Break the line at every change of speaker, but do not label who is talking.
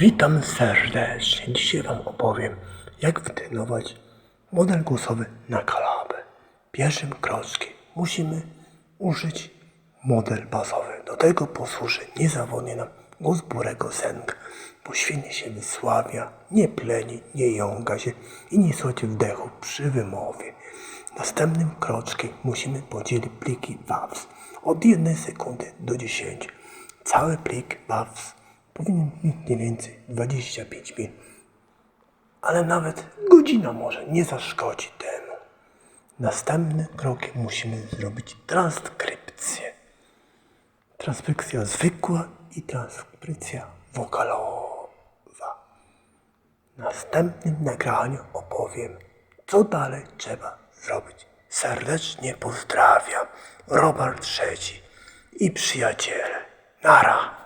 Witam serdecznie. Dzisiaj Wam opowiem, jak wytrenować model głosowy na kalabę. Pierwszym kroczkiem musimy użyć model bazowy. Do tego posłuży niezawodnie nam głos Burego Zenka, bo świetnie się wysławia, nie pleni, nie jąga się i nie słychać wdechu przy wymowie. Następnym kroczkiem musimy podzielić pliki WAVs od 1 sekundy do 10. Cały plik WAVs powinien mieć mniej więcej 25 minut, ale nawet godzina może nie zaszkodzi temu. Następnym krokiem musimy zrobić transkrypcję. Transkrypcja zwykła i transkrypcja wokalowa. W następnym nagraniu opowiem, co dalej trzeba zrobić. Serdecznie pozdrawiam. Robert III i przyjaciele. Nara.